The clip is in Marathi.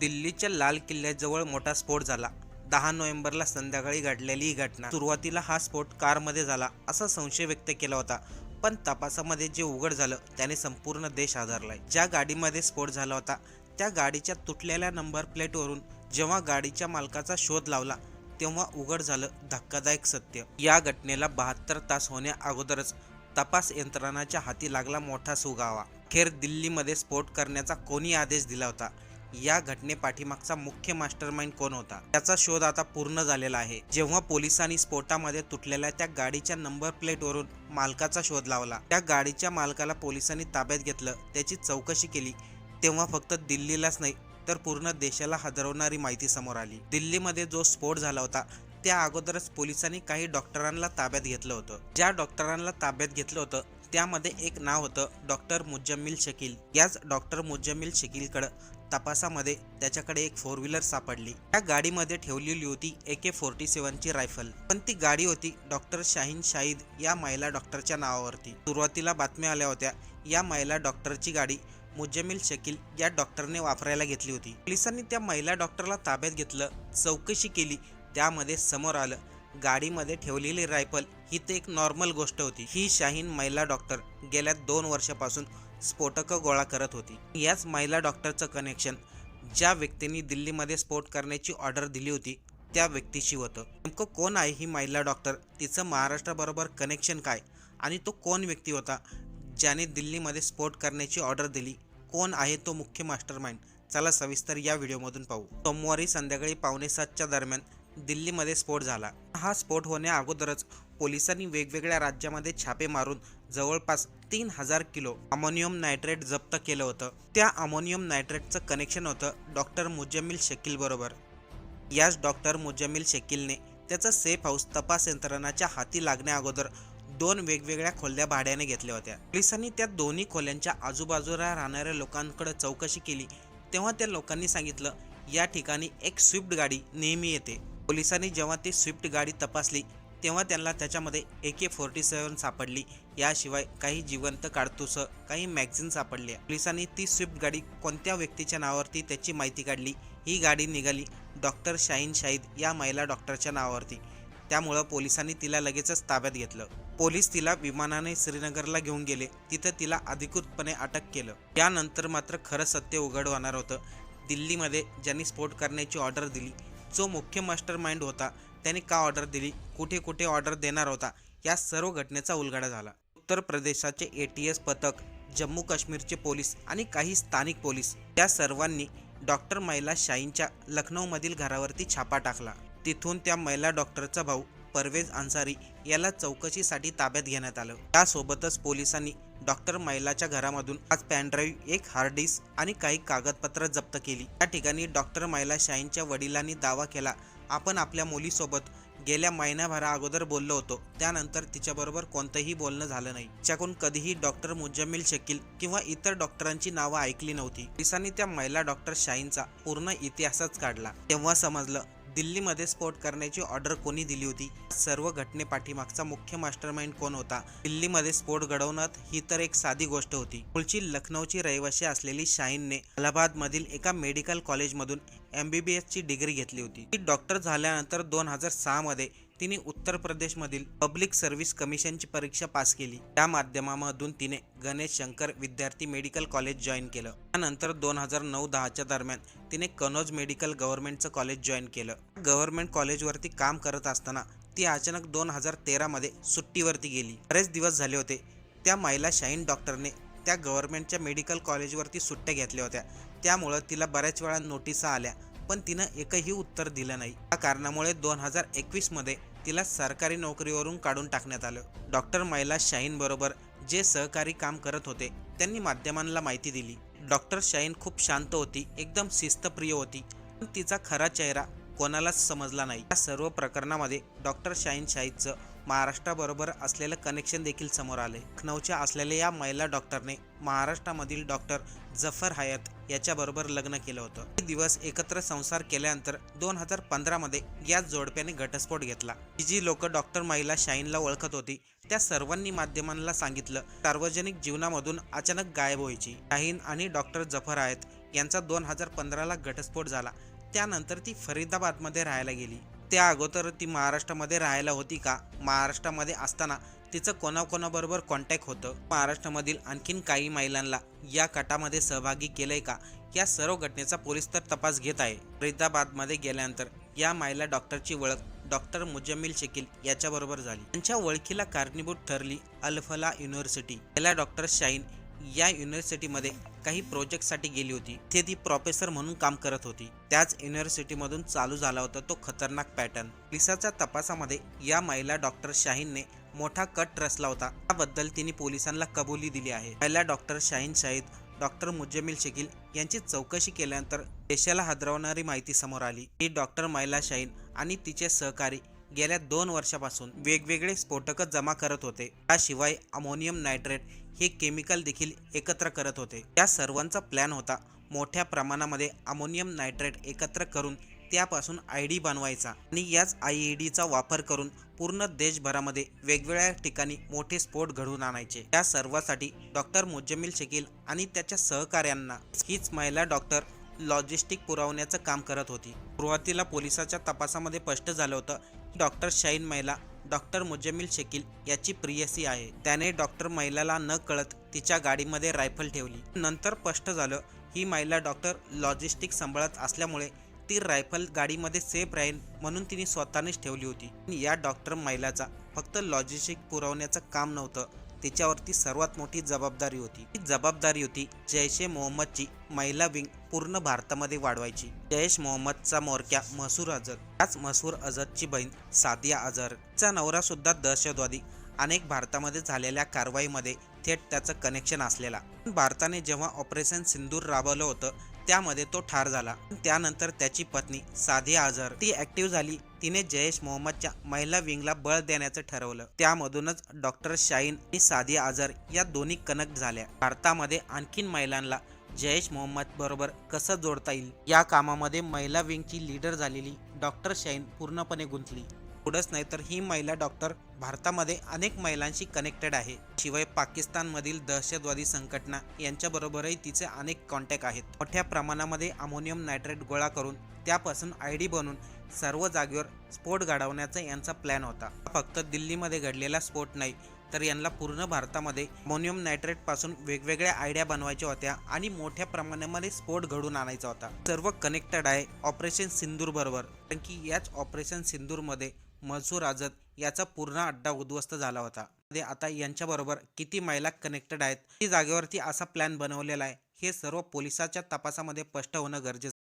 दिल्लीच्या लाल किल्ल्याजवळ मोठा स्फोट झाला. दहा नोव्हेंबरला संध्याकाळी घडलेली ही घटना. सुरुवातीला हा स्फोट कारमध्ये झाला असा संशय व्यक्त केला होता. पण तपासामध्ये जे उघड झालं त्याने संपूर्ण देश आधारलाय. ज्या गाडीमध्ये स्फोट झाला होता त्या गाडीच्या तुटलेल्या नंबर प्लेटवरून जेव्हा गाडीच्या मालकाचा शोध लावला तेव्हा उघड झालं धक्कादायक सत्य. या घटनेला बहात्तर तास होण्या अगोदरच तपास यंत्रणाच्या हाती लागला मोठा सुगावा. खेर दिल्लीमध्ये स्फोट करण्याचा कोणी आदेश दिला होता? या घटनेपाठीमागचा मुख्य मास्टरमाइंड कोण होता? त्याचा शोध आता पूर्ण झालेला आहे. जेव्हा पोलिसांनी स्फोटामध्ये तुटलेल्या त्या गाडीच्या नंबर प्लेटवरून मालकाचा शोध लावला त्या गाडीच्या मालकाला पोलिसांनी ताब्यात घेतलं त्याची चौकशी केली तेव्हा फक्त दिल्लीलाच नाही तर पूर्ण देशाला हादरवणारी माहिती समोर आली. दिल्लीमध्ये जो स्फोट झाला होता त्या अगोदरच पोलिसांनी काही डॉक्टरांना ताब्यात घेतलं होतं. ज्या डॉक्टरांना ताब्यात घेतलं होतं त्यामध्ये एक नाव होतं डॉक्टर मुजम्मिल शकील. याच डॉक्टर मुजम्मिल शकीलकडं तपासामध्ये त्याच्याकडे एक फोर व्हीलर सापडली. त्या गाडीमध्ये ठेवलेली होती ए के फोर्टी सेव्हनची रायफल पण ती गाडी होती डॉक्टर शाहीन शाहिद या महिला डॉक्टरच्या नावावरती. सुरुवातीला बातम्या आल्या होत्या या महिला डॉक्टरची गाडी मुजमिल शकील या डॉक्टरने वापरायला घेतली होती. पोलिसांनी त्या महिला डॉक्टरला ताब्यात घेतलं चौकशी केली त्यामध्ये समोर आलं गाडीमध्ये ठेवलेली रायफल ही तर एक नॉर्मल गोष्ट होती. ही शाहीन महिला डॉक्टर गेल्या दोन वर्षापासून स्फोटकं गोळा करत होती. याच महिला डॉक्टरचं कनेक्शन ज्या व्यक्तींनी दिल्लीमध्ये स्फोट करण्याची ऑर्डर दिली होती त्या व्यक्तीशी होतं. नेमकं कोण आहे ही महिला डॉक्टर? तिचं महाराष्ट्राबरोबर कनेक्शन काय? आणि तो कोण व्यक्ती होता? ज्याने दिल्लीमध्ये स्फोट करण्याची ऑर्डर दिली कोण आहे तो मुख्य मास्टरमाइंड चला सविस्तर या व्हिडिओमधून पाहू. सोमवारी संध्याकाळी पावणे सातच्या दरम्यान दिल्लीमध्ये स्फोट झाला. हा स्फोट होण्या अगोदरच पोलिसांनी वेगवेगळ्या राज्यामध्ये छापे मारून जवळपास तीन हजार किलो अमोनियम नायट्रेट जप्त केलं होतं. त्या अमोनियम नायट्रेटचं कनेक्शन होतं डॉक्टर मुजमिल शकील बरोबर. याच डॉक्टर मुजमिल शकीलने त्याचं सेफ हाऊस तपास यंत्रणाच्या हाती लागण्या अगोदर दोन वेगवेगळ्या खोल्या भाड्याने घेतल्या होत्या. पोलिसांनी त्या दोन्ही खोल्यांच्या आजूबाजूला राहणाऱ्या लोकांकडे चौकशी केली. तेव्हा त्या लोकांनी सांगितलं या ठिकाणी एक स्विफ्ट गाडी नेहमी येते. पोलिसांनी जेव्हा ती स्विफ्ट गाडी तपासली तेव्हा त्यांना त्याच्यामध्ये ए के फोर्टी सेवन सापडली. याशिवाय काही जिवंत काडतुसं काही मॅगझिन सापडल्या. पोलिसांनी ती स्विफ्ट गाडी कोणत्या व्यक्तीच्या नावावरती त्याची माहिती काढली? ही गाडी निघाली डॉक्टर शाहीन शाहीद या महिला डॉक्टरच्या नावावरती. त्यामुळं पोलिसांनी तिला लगेचच ताब्यात घेतलं. पोलीस तिला विमानाने श्रीनगरला घेऊन गेले. तिथं तिला अधिकृतपणे अटक केलं. त्यानंतर मात्र खरं सत्य उघड होणार होतं. दिल्लीमध्ये ज्यांनी स्फोट करण्याची ऑर्डर दिली जो मुख्य मास्टर माइंड होता त्याने का ऑर्डर दिली? कुठे कुठे ऑर्डर देणार होता? या सर्व घटनेचा उलगडा झाला. उत्तर प्रदेशाचे ए टी एस पथक जम्मू काश्मीरचे पोलीस आणि काही स्थानिक पोलीस या सर्वांनी डॉक्टर महिला शाहींच्या लखनौमधील घरावरती छापा टाकला. तिथून त्या महिला डॉक्टरचा भाऊ परवेज अन्सारी याला चौकशीसाठी ताब्यात घेण्यात आलं. त्यासोबतच पोलिसांनी डॉक्टर मैलाच्या घरामधून आज पॅनड्राईव्ह एक हार्ड डिस्क आणि काही कागदपत्र जप्त केली. त्या ठिकाणी डॉक्टर मैला शाहींच्या वडिलांनी दावा केला आपण आपल्या मुलीसोबत गेल्या महिन्याभरा अगोदर बोललो होतो. त्यानंतर तिच्याबरोबर कोणतंही बोलणं झालं नाही. तिच्याकडून कधीही डॉक्टर मुजम्मिल शकील किंवा इतर डॉक्टरांची नावं ऐकली नव्हती. पोलिसांनी त्या महिला डॉक्टर शाहींचा पूर्ण इतिहासच काढला. तेव्हा समजलं दिल्लीमध्ये स्फोट करण्याची ऑर्डर कोणी दिली होती? सर्व घटनेपाठीमागचा मुख्य मास्टरमाइंड कोण होता? दिल्लीमध्ये स्फोट घडवणं ही तर एक साधी गोष्ट होती. मूळची लखनौची रहिवाशी असलेली शाहीनने अलाहाबादमधील एका मेडिकल कॉलेजमधून एम बी बी एसची डिग्री घेतली होती. ती डॉक्टर झाल्यानंतर दोन हजार सहामध्ये तिने उत्तर प्रदेशमधील पब्लिक सर्व्हिस कमिशनची परीक्षा पास केली. त्या माध्यमामधून तिने गणेश शंकर विद्यार्थी मेडिकल कॉलेज जॉईन केलं. त्यानंतर दोन हजार नऊ दहाच्या दरम्यान तिने कनोज मेडिकल गव्हर्नमेंटचं कॉलेज जॉईन केलं. गव्हर्नमेंट कॉलेजवरती काम करत असताना ती अचानक दोन हजार तेरामध्ये सुट्टीवरती गेली. बरेच दिवस झाले होते. त्या महिला शाईन डॉक्टरने त्या गव्हर्नमेंटच्या मेडिकल कॉलेजवरती सुट्ट्या घेतल्या होत्या. त्यामुळं तिला बऱ्याच वेळा नोटिसा आल्या. पण तिनं एकही उत्तर दिलं नाही. या कारणामुळे दोन हजार एकवीसमध्ये तिला सरकारी नोकरीवरून काढून टाकण्यात आलं. डॉक्टर मैला शाहीन बरोबर जे सहकारी काम करत होते त्यांनी माध्यमांना माहिती दिली. डॉक्टर शाहीन खूप शांत होती एकदम शिस्तप्रिय होती पण तिचा खरा चेहरा कोणालाच समजला नाही. या सर्व प्रकरणामध्ये डॉक्टर शाहीन शाहीदचं महाराष्ट्राबरोबर असलेलं कनेक्शन देखील समोर आले लखनौच्या असलेल्या या महिला डॉक्टरने महाराष्ट्रामधील डॉक्टर जफर हयात याच्याबरोबर लग्न केलं होतं. हे दिवस एकत्र संसार केल्यानंतर दोन हजार पंधरामध्ये याच जोडप्याने घटस्फोट घेतला. ही जी लोक डॉक्टर महिला शाहीनला ओळखत होती त्या सर्वांनी माध्यमांना सांगितलं सार्वजनिक जीवनामधून अचानक गायब व्हायची. शाहीन आणि डॉक्टर जफर हयात यांचा दोन हजार पंधराला घटस्फोट झाला. त्यानंतर ती फरीदाबादमध्ये राहायला गेली. त्या अगोदर ती महाराष्ट्रामध्ये राहायला होती का? महाराष्ट्रामध्ये असताना तिचं कोणाकोणाबरोबर कॉन्टॅक्ट होतं? महाराष्ट्रामधील आणखीन काही महिलांना या कटामध्ये सहभागी केलंय का? या सर्व घटनेचा पोलीस तर तपास घेत आहे. फरीदाबादमध्ये गेल्यानंतर या महिला डॉक्टरची ओळख डॉक्टर मुजम्मिल शकील याच्याबरोबर झाली. त्यांच्या ओळखीला कारणीभूत ठरली अल्फला युनिव्हर्सिटी. पहिला डॉक्टर शाहीन या युनिव्हर्सिटीमध्ये काही प्रोजेक्टसाठी गेली होती. ते ती प्रोफेसर म्हणून काम करत होती. त्याच युनिव्हर्सिटीमधून चालू झाला होता तो खतरनाक पॅटर्न लिसाच्या तपासामध्ये या महिला डॉक्टर शाहीनने मोठा कट रचला होता. त्याबद्दल तिने पोलिसांना कबुली दिली आहे. महिला डॉक्टर शाहीन शाहीद डॉक्टर मुजम्मिल शकील यांची चौकशी केल्यानंतर देशाला हादरवणारी माहिती समोर आली. ही डॉक्टर महिला शाहीन आणि तिचे सहकारी गेल्या दोन वर्षापासून वेगवेगळे स्फोटक जमा करत होते. त्याशिवाय अमोनियम नायट्रेट हे केमिकल देखील एकत्र करत होते. या सर्वांचा प्लॅन होता मोठ्या प्रमाणामध्ये अमोनियम नायट्रेट एकत्र करून त्यापासून आय डी बनवायचा आणि याच आय ई डीचा वापर करून पूर्ण देशभरामध्ये वेगवेगळ्या ठिकाणी मोठे स्फोट घडवून आणायचे. त्या सर्वासाठी डॉक्टर मुजम्मिल शकील आणि त्याच्या सहकाऱ्यांना हीच महिला डॉक्टर लॉजिस्टिक पुरवण्याचं काम करत होती. सुरुवातीला पोलिसाच्या तपासामध्ये स्पष्ट झालं होतं डॉक्टर शाहीन महिला डॉक्टर मुजमिल शकील याची प्रियसी आहे. त्याने डॉक्टर महिलाला न कळत तिच्या गाडीमध्ये रायफल ठेवली. नंतर स्पष्ट झालं ही महिला डॉक्टर लॉजिस्टिक सांभाळत असल्यामुळे ती रायफल गाडीमध्ये सेफ राहील म्हणून तिने स्वतःनेच ठेवली होती. या डॉक्टर महिलाचा फक्त लॉजिस्टिक पुरवण्याचं काम नव्हतं तिच्यावरती सर्वात मोठी जबाबदारी होती. ही जबाबदारी होती जैश ए मोहम्मदची महिला विंग पूर्ण भारतामध्ये वाढवायची. जैश मोहम्मदचा मोरक्या मसूर अझर त्याच मसूर अझरची बहीण सादिया अझर तिचा नवरा सुद्धा दहशतवादी. अनेक भारतामध्ये झालेल्या कारवाईमध्ये थेट त्याचं कनेक्शन असलेला. भारताने जेव्हा ऑपरेशन सिंदूर राबवलं होतं त्यामध्ये तो ठार झाला. त्यानंतर त्याची पत्नी साधी आझर ती ऍक्टिव्ह झाली. तिने जयेश मोहम्मदच्या महिला विंगला बळ देण्याचं ठरवलं. त्यामधूनच डॉक्टर शाईन आणि साधी आझर या दोन्ही कनेक्ट झाल्या. भारतामध्ये आणखीन महिलांना जयेश मोहम्मद बरोबर कसं जोडता येईल? या कामामध्ये महिला विंगची लीडर झालेली डॉक्टर शाईन पूर्णपणे गुंतली. एवढंच नाही तर ही महिला डॉक्टर भारतामध्ये अनेक महिलांशी कनेक्टेड आहे. शिवाय पाकिस्तानमधील दहशतवादी संघटना यांच्याबरोबरही तिचे अनेक कॉन्टॅक्ट आहेत. मोठ्या प्रमाणामध्ये अमोनियम नायट्रेट गोळा करून त्यापासून आय डी बनवून सर्व जागेवर स्फोट घडवण्याचा यांचा प्लॅन होता. फक्त दिल्लीमध्ये घडलेला स्फोट नाही तर यांना पूर्ण भारतामध्ये अमोनियम नायट्रेटपासून वेगवेगळ्या आयडिया बनवायच्या होत्या आणि मोठ्या प्रमाणामध्ये स्फोट घडून आणायचा होता. सर्व कनेक्टेड आहे ऑपरेशन सिंदूर बरोबर कारण की याच ऑपरेशन सिंदूरमध्ये मन्सूर आझद याचा पूर्ण अड्डा उद्ध्वस्त झाला होता. ते आता यांच्याबरोबर किती महिला कनेक्टेड आहेत ती जागेवरती असा प्लॅन बनवलेला आहे हे सर्व पोलिसाच्या तपासामध्ये स्पष्ट होणं गरजेचं